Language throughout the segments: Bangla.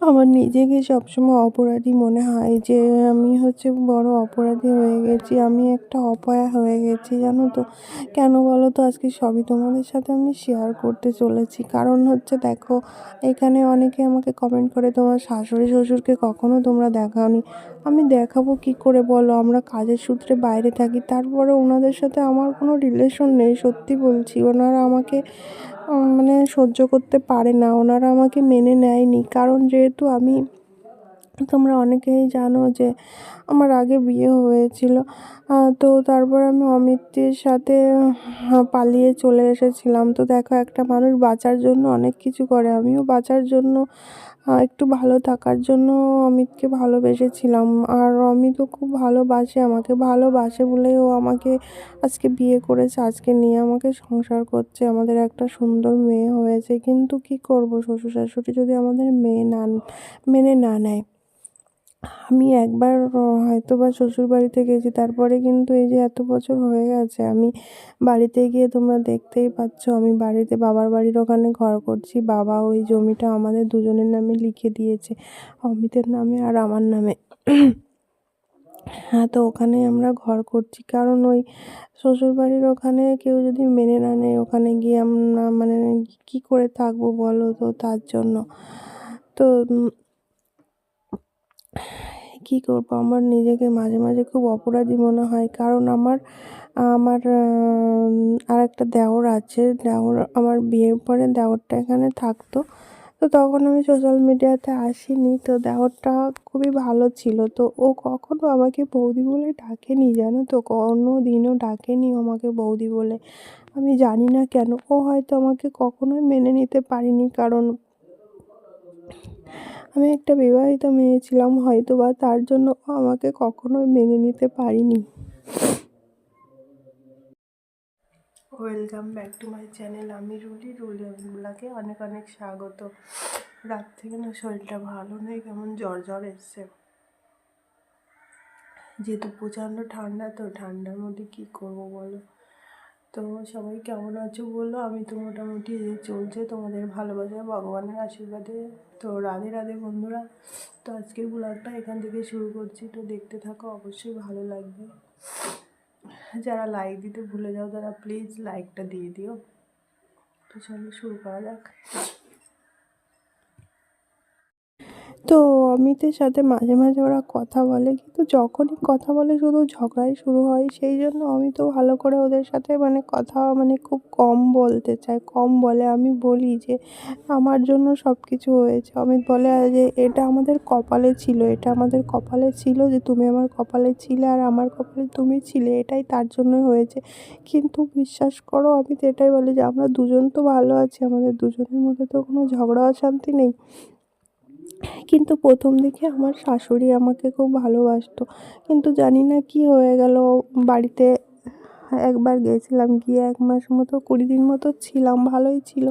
আমার নিজেকে সবসময় অপরাধী মনে হয় যে, আমি হচ্ছে বড় অপরাধী হয়ে গেছি, আমি একটা অপয়া হয়ে গেছি, জানো তো? কেন বলো তো? আজকে সবই তোমাদের সাথে আমি শেয়ার করতে চলেছি। কারণ হচ্ছে দেখো, এখানে অনেকে আমাকে কমেন্ট করে, তোমার শাশুড়ি শ্বশুরকে কখনো তোমরা দেখাওনি? আমি দেখাবো কি করে বলো? আমরা কাজের সূত্রে বাইরে থাকি, তারপরে ওনাদের সাথে আমার কোনো রিলেশন নেই, সত্যি বলছি। ওনারা আমাকে মানে সহ্য করতে পারে না। ওনারা আমাকে মেনে নেয়নি। কারণ যেহেতু আমি, তোমরা অনেকেই জানো যে আমার আগে বিয়ে হয়েছিল। তো তারপর আমি অমিতের সাথে পালিয়ে চলে এসেছিলাম। তো দেখো, একটা মানুষ বাঁচার জন্য অনেক কিছু করে। আমিও বাঁচার জন্য একটু ভালো থাকার জন্য অমিতকে ভালোবেসেছিলাম। আর অমিতও খুব ভালোবাসে, আমাকে ভালোবাসে বলেই ও আমাকে আজকে বিয়ে করেছে, আজকে নিয়ে আমাকে সংসার করছে। আমাদের একটা সুন্দর মেয়ে হয়েছে, কিন্তু কি করব? শ্বশুর শাশুড়ি যদি আমাদের মেয়ে না, মেনে না নেয়। আমি একবার হয়তো বা শ্বশুর বাড়িতে গেছি তারপরে কিন্তু এই যে এত বছর হয়ে গেছে, আমি বাড়িতে গিয়ে তোমরা দেখতেই পাচ্ছ, আমি বাড়িতে বাবার বাড়ির ওখানে ঘর করছি, বাবা ওই জমিটা আমাদের দুজনের নামে লিখে দিয়েছে, অমিতের নামে আর আমার নামে। হ্যাঁ তো ওখানে আমরা ঘর করছি, কারণ ওই শ্বশুর বাড়ির ওখানে কেউ যদি মেনে না নেয়, ওখানে গিয়ে আমরা মানে কী করে থাকব বলো তো, তার জন্য। তো কী করব? আমার নিজেকে মাঝে মাঝে খুব অপরাধী মনে হয়। কারণ আমার আমার আর একটা দেওর আছে। দেওর, আমার বিয়ের পরে দেওরটা এখানে থাকতো। তো তখন আমি সোশ্যাল মিডিয়াতে আসিনি। তো দেওরটা খুবই ভালো ছিল। তো ও কখনো আমাকে বৌদি বলে ডাকেনি, জানো তো? কোনো দিনও ডাকেনি আমাকে বৌদি বলে। আমি জানি না কেন। ও হয়তো আমাকে কখনোই মেনে নিতে পারিনি। কারণ আমি একটা বিবাহিত মেয়ে ছিলাম হয়তো বা তার জন্য ও আমাকে কখনোই মেনে নিতে পারিনি। Welcome back to my channel, আমি রুলি। রুলি ব্লগে অনেক অনেক স্বাগত। রাত থেকে না শরীরটা ভালো নেই, কেমন জ্বর জ্বর এসছে। যেহেতু প্রচণ্ড ঠান্ডা, তো ঠান্ডার মধ্যে কী করব বলো? তো সবাই কেমন আছো বলো? আমি তো মোটামুটি চলছে তোমাদের ভালোবাসা, ভগবানের আশীর্বাদে। তো রাধে রাধে বন্ধুরা, তো আজকের ব্লগটা এখান থেকে শুরু করছি। তো দেখতে থাকো, অবশ্যই ভালো লাগবে। যারা লাইক দিতে ভুলে যাও, তারা প্লিজ লাইকটা দিয়ে দিও। তো চলো শুরু করা যাক। তো অমিতের সাথে মাঝে মাঝে ওরা কথা বলে, কিন্তু যখনই কথা বলে শুধু ঝগড়াই শুরু হয়, সেই জন্য অমিতও ভালো করে ওদের সাথে মানে কথা মানে খুব কম বলতে চায়। কম বলে, আমি বলি যে, আমার জন্য সব কিছু হয়েছে। অমিত বলে যে এটা আমাদের কপালে ছিল, এটা আমাদের কপালে ছিল যে, তুমি আমার কপালে ছিলে আর আমার কপালে তুমি ছিলে, এটাই তার জন্য হয়েছে। কিন্তু বিশ্বাস করো, অমিত এটাই বলে যে, আমরা দুজন তো ভালো আছি, আমাদের দুজনের মধ্যে তো কোনো ঝগড়া অশান্তি নেই। কিন্তু প্রথম দিকে আমার শাশুড়ি আমাকে খুব ভালোবাসত। কিন্তু জানি না কি হয়ে গেল। বাড়িতে একবার গেছিলাম, গিয়ে এক মাস মতো, কুড়ি দিন মতো ছিলাম, ভালোই ছিল।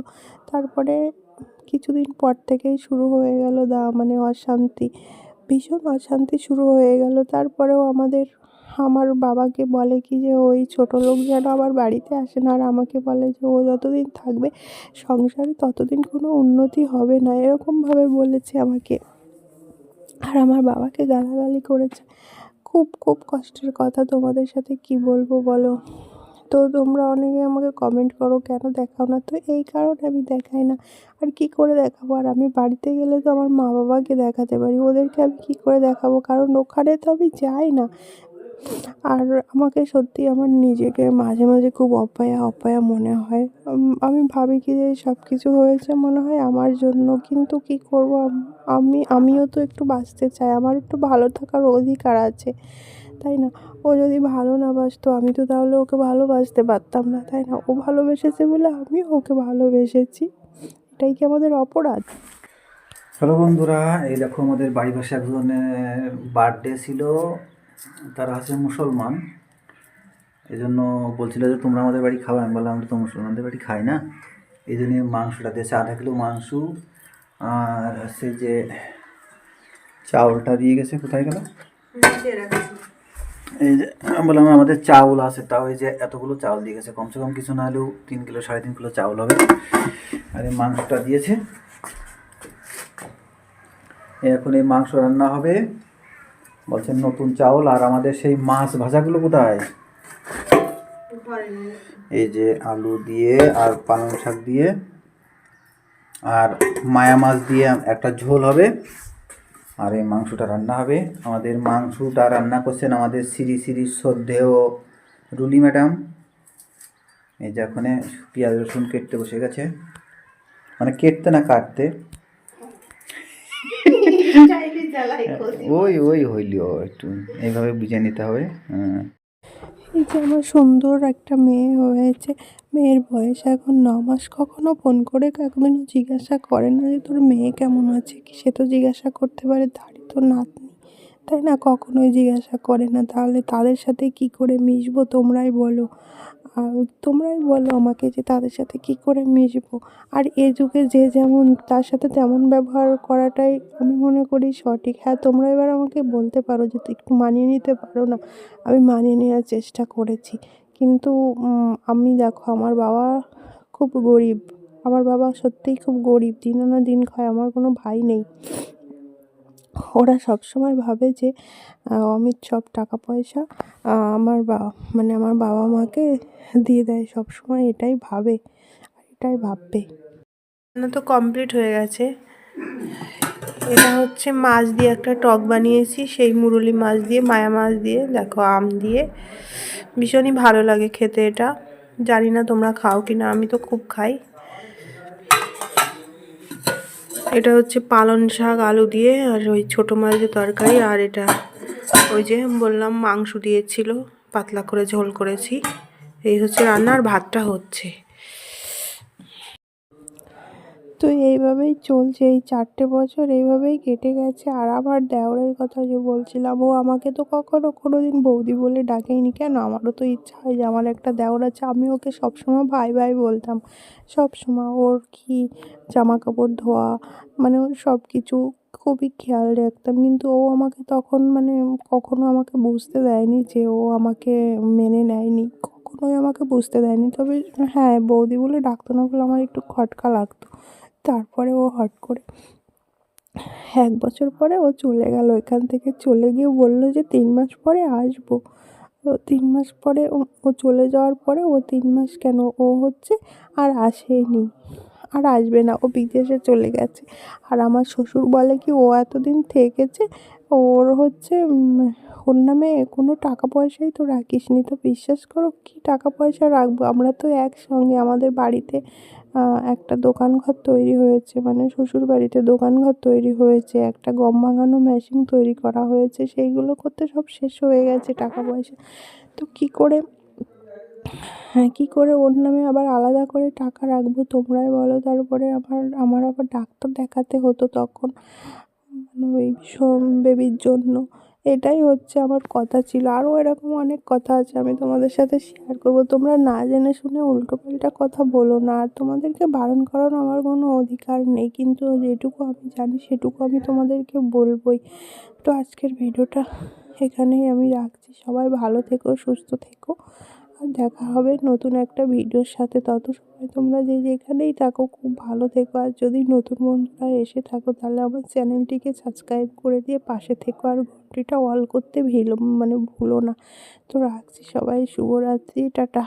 তারপরে কিছুদিন পর থেকেই শুরু হয়ে গেল দা মানে অশান্তি। ভীষণ অশান্তি শুরু হয়ে গেল। তারপরেও আমাদের আমার বাবাকে বলে কি যে, ওই ছোটো লোক যেন আবার বাড়িতে আসে না। আর আমাকে বলে যে, ও যতদিন থাকবে, সংসারে ততদিন কোনো উন্নতি হবে না। এরকমভাবে বলেছে আমাকে। আর আমার বাবাকে গালাগালি করেছে। খুব খুব কষ্টের কথা। তোমাদের সাথে কি বলব বলো? তো তোমরা অনেকে আমাকে কমেন্ট করো, কেন দেখাও না? তো এই কারণে আমি দেখাই না। আর কি করে দেখাবো? আর আমি বাড়িতে গেলে তো আমার মা বাবাকে দেখাতে পারি। ওদেরকে আমি কি করে দেখাবো? কারণ ওখানে তো আমি যাই না। আর আমাকে সত্যি আমার নিজেকে মাঝে মাঝে খুব অপায়া অপায়া মনে হয়। আমি ভাবি কি যে সব কিছু হয়েছে মনে হয় আমার জন্য, কিন্তু কি করব? আমি আমিও তো একটু বাঁচতে চাই, আমার একটু ভালো থাকার অধিকার আছে, তাই না? ও যদি ভালো না বাসতো আমি তো তাহলে ওকে ভালোবাসতে পারতাম না, তাই না? ও ভালোবেসেছে বলে আমিও ওকে ভালোবেসেছি। এটাই কি আমাদের অপরাধ? হ্যালো বন্ধুরা, এই দেখো আমাদের বাড়ি পাশে একজনের বার্থডে ছিল। তারা আছে মুসলমান। এই জন্য বলছিল যে তোমরা আমাদের বাড়ি খাবে আমি বললাম আমরা তো মুসলমানদের বাড়ি খাই না। এই জন্য মাংসটা দিয়েছে আধা কিলো মাংস। আর হচ্ছে যে চাউলটা দিয়ে গেছে। কোথায় গেল? এই যে আমি বললাম আমাদের চাউল আছে। তাও এই যে এতগুলো চাউল দিয়ে গেছে। কমসে কম কিছু না হলেও তিন কিলো সাড়ে তিন কিলো চাউল হবে। আর এই মাংসটা দিয়েছে। এখন এই মাংস রান্না হবে। বলছেন, নতুন চাউল আর আমাদের সেই মাছ ভাজাগুলো কোথায়? এই যে আলু দিয়ে আর পালং শাক দিয়ে আর মায়া মাছ দিয়ে একটা ঝোল হবে আর এই মাংসটা রান্না হবে। আমাদের মাংসটা রান্না করছেন আমাদের শ্রী শ্রী শ্রদ্ধেয় রুলি ম্যাডাম। এই যে ওখানে পেঁয়াজ রসুন কেটতে বসে গেছে। মানে কেটতে না কাটতে? ওই ওই হইলিও একটু এইভাবে বুঝে নিতে হবে হ্যাঁ। এই যে আমার সুন্দর একটা মেয়ে হয়েছে মেয়ের বয়স এখন ন মাস কখনো ফোন করে কোনোদিনও জিজ্ঞাসা করে না যে তোর মেয়ে কেমন আছে কি? সে তো জিজ্ঞাসা করতে পারে তারই তো নাতনি। তাই না? কখনোই জিজ্ঞাসা করে না। তাহলে তাদের সাথে কি করে মিশবো তোমরাই বলো। তোমরাই বলো আমাকে যে তাদের সাথে কি করে মিশবো। আর এ যুগে যে যেমন তার সাথে তেমন ব্যবহার করাটাই আমি মনে করি সঠিক। হ্যাঁ তোমরা এবার আমাকে বলতে পারো যে একটু মানিয়ে নিতে পারো না। আমি মানিয়ে নেওয়ার চেষ্টা করেছি। কিন্তু আমি দেখো, আমার বাবা খুব গরিব। আমার বাবা সত্যিই খুব গরিব। দিন আনা দিন খায়। আমার কোনো ভাই নেই। ওরা সবসময় ভাবে যে অমিত সব টাকা পয়সা আমার বা মানে আমার বাবা মাকে দিয়ে দেয় সবসময়, এটাই ভাবে, এটাই ভাববে। তো কমপ্লিট হয়ে গেছে। এটা হচ্ছে মাছ দিয়ে একটা টক বানিয়েছি, সেই মুরুলি মাছ দিয়ে, মায়া মাছ দিয়ে, দেখো আম দিয়ে। ভীষণই ভালো লাগে খেতে এটা। জানি না তোমরা খাও কি না আমি তো খুব খাই। এটা হচ্ছে পালন শাক, আলু দিয়ে, আর ওই ছোটো মাছের তরকারি, আর এটা ওই যে বললাম মাংস দিয়েছিল পাতলা করে ঝোল করেছি। এই হচ্ছে রান্নার ভাতটা হচ্ছে। তো এইভাবেই চলছে, এই চারটে বছর এইভাবেই কেটে গেছে। আর আমার দেওরের কথা যে বলছিলাম, ও আমাকে তো কখনো কোনো দিন বৌদি বলে ডাকেইনি কেন? আমারও তো ইচ্ছা হয় যে আমার একটা দেওর আছে, আমি ওকে সবসময় ভাই ভাই বলতাম। সবসময় ওর কি জামা কাপড় ধোয়া মানে ওর সব কিছু খুবই খেয়াল রাখতাম। কিন্তু ও আমাকে তখন মানে কখনো আমাকে বুঝতে দেয়নি যে ও আমাকে মেনে নেয়নি। কখনোই আমাকে বুঝতে দেয়নি। তবে হ্যাঁ বৌদি বলে ডাকতো না বলে আমার একটু খটকা লাগতো। তারপরে ও হট করে এক বছর পরে ও চলে গেল। এখান থেকে চলে গিয়ে বলল যে, তিন মাস পরে আসব। ও তিন মাস পরে ও- চলে যাওয়ার পরে ও তিন মাস কেন ও হচ্ছে আর আসেনি, আর আসবে না। ও বিদেশে চলে গেছে। আর আমার শ্বশুর বলে কি, ও এতদিন থেকেছে, ওর হচ্ছে ওর নামে কোনো টাকা পয়সাই তো রাখিস নি তো বিশ্বাস করো, কি টাকা পয়সা রাখব? আমরা তো একসঙ্গে আমাদের বাড়িতে একটা দোকান ঘর তৈরি হয়েছে মানে শ্বশুর বাড়িতে দোকান ঘর তৈরি হয়েছে, একটা গম ভাঙানো মেশিন তৈরি করা হয়েছে, সেইগুলো করতে সব শেষ হয়ে গেছে টাকা পয়সা। তো কী করে হ্যাঁ কী করে ওর নামে আবার আলাদা করে টাকা রাখব তোমরাই বলো? তারপরে আবার, আমার আবার ডাক্তার দেখাতে হতো তখন মানে ওই বেবির জন্য। এটাই হচ্ছে আমার কথা ছিল। আরও এরকম অনেক কথা আছে আমি তোমাদের সাথে শেয়ার করব। তোমরা না জেনে শুনে উল্টোপাল্টা কথা বলো না। আর তোমাদেরকে বারণ করার আমার কোনো অধিকার নেই। কিন্তু যেটুকু আমি জানি সেটুকু আমি তোমাদেরকে বলবই। তো আজকের ভিডিওটা এখানেই আমি রাখছি। সবাই ভালো থেকো, সুস্থ থেকো। দেখা হবে নতুন একটা ভিডিওর সাথে। তত সময় তোমরা যে যেখানেই থাকো, খুব ভালো থেকো। আর যদি নতুন বন্ধুরা এসে থাকো, তাহলে আমার চ্যানেলটিকে সাবস্ক্রাইব করে দিয়ে পাশে থেকো। আর ঘন্টিটা অল করতে ভিল মানে ভুলো না। তো রাখছি সবাই, শুভরাত্রি, টাটা।